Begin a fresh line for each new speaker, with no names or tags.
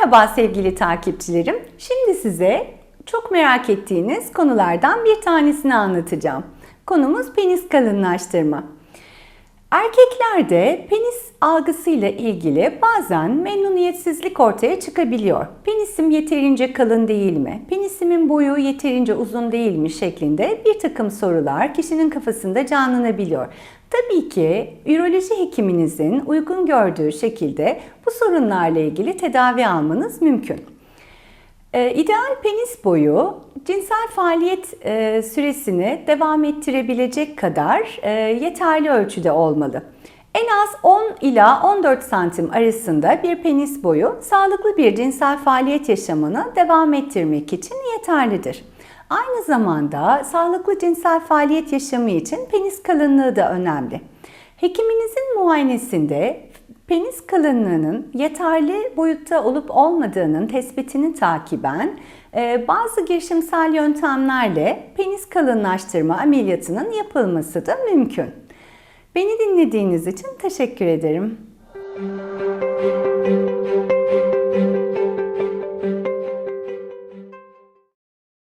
Merhaba sevgili takipçilerim. Şimdi size çok merak ettiğiniz konulardan bir tanesini anlatacağım. Konumuz penis kalınlaştırma. Erkeklerde penis algısıyla ilgili bazen memnuniyetsizlik ortaya çıkabiliyor. Penisim yeterince kalın değil mi? Penisimin boyu yeterince uzun değil mi? şeklinde bir takım sorular kişinin kafasında canlanabiliyor. Tabii ki üroloji hekiminizin uygun gördüğü şekilde bu sorunlarla ilgili tedavi almanız mümkün. Ee, ideal penis boyu cinsel faaliyet e, süresini devam ettirebilecek kadar e, yeterli ölçüde olmalı. En az 10 ila 14 santim arasında bir penis boyu sağlıklı bir cinsel faaliyet yaşamını devam ettirmek için yeterlidir. Aynı zamanda sağlıklı cinsel faaliyet yaşamı için penis kalınlığı da önemli. Hekiminizin muayenesinde Penis kalınlığının yeterli boyutta olup olmadığının tespitini takiben e, bazı girişimsel yöntemlerle penis kalınlaştırma ameliyatının yapılması da mümkün. Beni dinlediğiniz için teşekkür ederim. Müzik